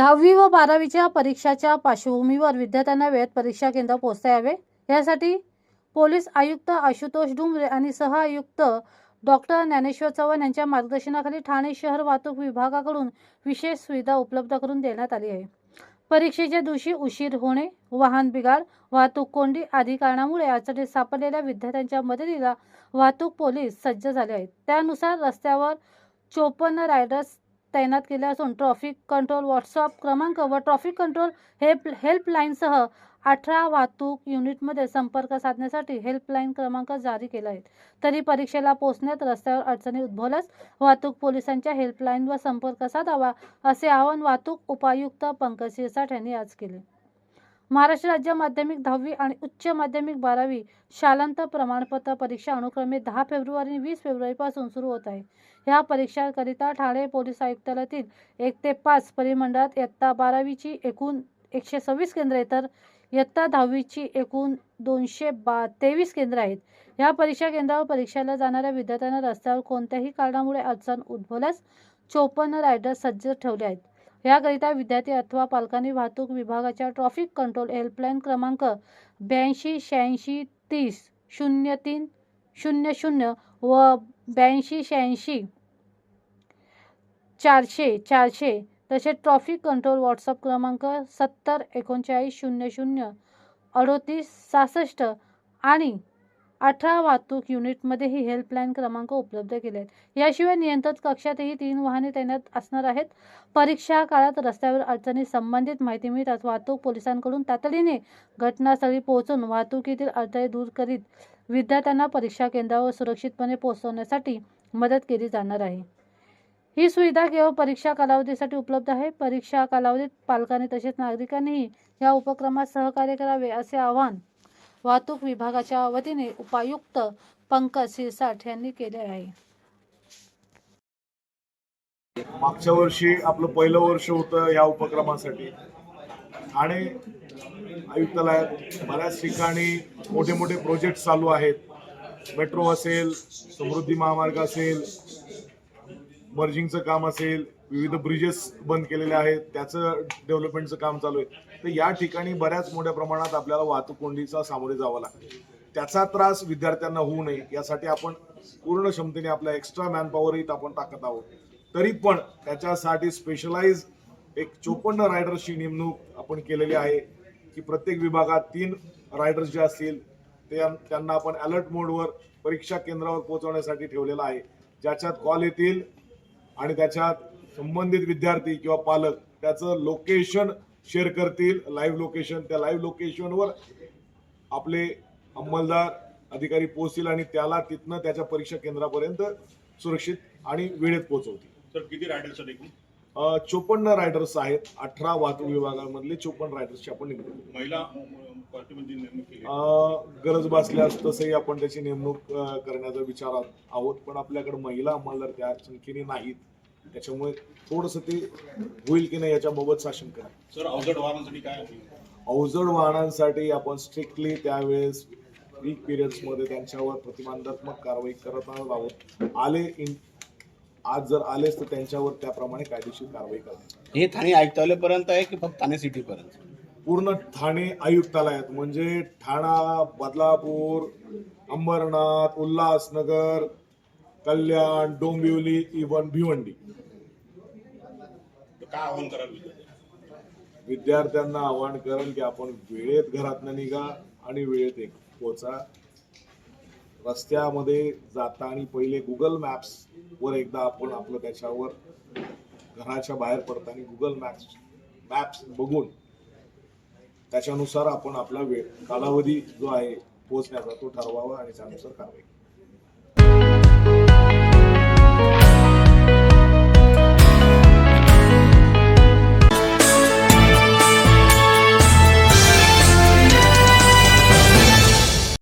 दहावी व बारावीच्या परीक्षाच्या पार्श्वभूमीवर विद्यार्थ्यांना वेळेत परीक्षा केंद्र पोहोचता यावे. यासाठी पोलीस आयुक्त आशुतोष डुमरे आणि सह आयुक्त डॉक्टर ज्ञानेश्वर चव्हाण यांच्या मार्गदर्शनाखाली ठाणे शहर वाहतूक विभागाकडून विशेष सुविधा उपलब्ध करून देण्यात आली आहे. परीक्षेच्या दिवशी उशीर होणे वाहन बिघाड वाहतूक कोंडी आदी कारणामुळे अडचणीत सापडलेल्या विद्यार्थ्यांच्या मदतीला वाहतूक पोलीस सज्ज झाले आहेत. त्यानुसार रस्त्यावर चोपन्न रायडर्स तैनात केले असून ट्रॉफिक कंट्रोल व्हॉट्सअप क्रमांक व ट्रॉफिक कंट्रोल हेल्प हेल्पलाईनसह अठरा वाहतूक युनिटमध्ये संपर्क साधण्यासाठी हेल्पलाईन क्रमांक जारी केला आहे. तरी परीक्षेला पोहोचण्यात रस्त्यावर अडचणी उद्भवल्यास वाहतूक पोलिसांच्या हेल्पलाईनवर संपर्क साधावा असे आवाहन वाहतूक उपायुक्त पंकज शिरसाट यांनी आज केले. महाराष्ट्र राज्य माध्यमिक दहावी आणि उच्च माध्यमिक बारावी शालांत प्रमाणपत्र परीक्षा अनुक्रमे दहा फेब्रुवारी आणि वीस फेब्रुवारीपासून सुरू होत आहे. या परीक्षांकरिता ठाणे पोलीस आयुक्तालयातील एक ते पाच परिमंडळात इयत्ता बारावीची एकूण एकशे सव्वीस केंद्रे तर इयत्ता दहावीची एकूण दोनशे बा तेवीस केंद्र आहेत. या परीक्षा केंद्रावर परीक्षेला जाणाऱ्या विद्यार्थ्यांना रस्त्यावर कोणत्याही कारणामुळे अडचण उद्भवल्यास चोपन्न रायडर सज्ज ठेवले आहेत. याकरिता विद्यार्थी अथवा पालकांनी वाहतूक विभागाच्या ट्रॉफिक कंट्रोल हेल्पलाईन क्रमांक ब्याऐंशी शहाऐंशी तीस शून्य तीन शून्य शून्य व ब्याऐंशी शहाऐंशी चारशे चारशे तसेच ट्रॉफिक कंट्रोल व्हॉट्सअप क्रमांक सत्तर एकोणचाळीस शून्य शून्य अडोतीस सहासष्ट आणि अठरा वाहतूक युनिटमध्ये ही हेल्पलाईन क्रमांक उपलब्ध केले आहेत याशिवाय नियंत्रण कक्षातही तीन वाहने तैनात असणार आहेत. परीक्षा काळात रस्त्यावर अडचणी संबंधित माहिती मिळताच वाहतूक पोलिसांकडून तातडीने घटनास्थळी पोहोचून वाहतुकीतील अडथळे दूर करीत विद्यार्थ्यांना परीक्षा केंद्रावर सुरक्षितपणे पोहोचवण्यासाठी मदत केली जाणार आहे. ही सुविधा केवळ परीक्षा कालावधीसाठी उपलब्ध आहे. परीक्षा कालावधीत पालकांनी तसेच नागरिकांनीही या उपक्रमात सहकार्य करावे असे आवाहन वाहतूक विभागाच्या वतीने उपायुक्त पंकज सिरसाठ यांनी केले आहे. मागच्या वर्षी आपलं पहिलं वर्ष होतं या उपक्रमासाठी. आणि आयुक्तालयात बऱ्याच ठिकाणी मोठे मोठे प्रोजेक्ट चालू आहेत. मेट्रो असेल समृद्धी महामार्ग असेल मर्जिंगचं काम असेल विविध ब्रिजेस बंद केलेले आहेत. त्याचं डेव्हलपमेंटचं काम चालू आहे. तर या ठिकाणी बऱ्याच मोठ्या प्रमाणात आपल्याला वाहतूक कोंडीचा सामोरे जावं लागतं. त्याचा त्रास विद्यार्थ्यांना होऊ नये यासाठी आपण पूर्ण क्षमतेने आपल्या एक्स्ट्रा मॅनपॉवरही आपण टाकत आहोत. तरी पण त्याच्यासाठी स्पेशलाइज एक चोपन्न रायडर्सची नेमणूक आपण केलेली आहे की प्रत्येक विभागात तीन रायडर्स जे असतील ते त्यांना आपण अलर्ट मोडवर परीक्षा केंद्रावर पोहोचवण्यासाठी ठेवलेलं आहे. ज्याच्यात कॉल येतील आणि त्याच्यात संबंधित विद्यार्थी किंवा पालक त्याचं लोकेशन शेअर करतील लाईव्ह लोकेशन त्या लाईव्ह लोकेशनवर आपले अंमलदार अधिकारी पोहोचतील आणि त्याला तिथनं त्याच्या परीक्षा केंद्रापर्यंत सुरक्षित आणि वेळेत पोहोचवतील. सर किती रायडर्स आहेत एकूण? चोपन्न रायडर्स आहेत अठरा वाहतूक विभागामधले चोपन्न रायडर्सची आपण नेमणूक. महिला पार्टीमध्ये नेमणूक केली. अ, गरज भासल्यास तसंही आपण त्याची नेमणूक अ, करण्याचा विचारात आहोत. पण आपल्याकडे महिला अंमलदार त्या संख्येने नाहीत. त्याच्यामुळे थोडस ते होईल की नाही याच्याबाबत शासन करा सर अवजड वाहनांसाठी काय आहे? अवजड वाहनांसाठी आपण स्ट्रिक्टली त्यावेळेस वीक पिरियड्समध्ये त्यांच्यावर प्रतिबंधात्मक कारवाई करत आहोत. आले इन आज जर आलेच तर त्यांच्यावर त्याप्रमाणे कायदेशीर कारवाई करण्यात हे ठाणे आयुक्तालयापर्यंत आहे की फक्त ठाणे सिटी पर्यंत पूर्ण ठाणे आयुक्तालयात म्हणजे ठाणा बदलापूर अंबरनाथ उल्हासनगर कल्याण डोंबिवली इवन भिवंडी काय आव्हान कराल विद्यार्थ्यांना? आवाहन करेन की आपण वेळेत घरातनं निघा आणि वेळेत एक पोचा रस्त्यामध्ये जाताना पहिले गुगल मॅप्स वर एकदा आपण आपलं त्याच्यावर घराच्या बाहेर पडताना गुगल मॅप्स मॅप्स बघून त्याच्यानुसार आपण आपला वेळ कालावधी जो आहे पोहोचण्याचा तो ठरवावा आणि त्यानुसार कारवाई करावी.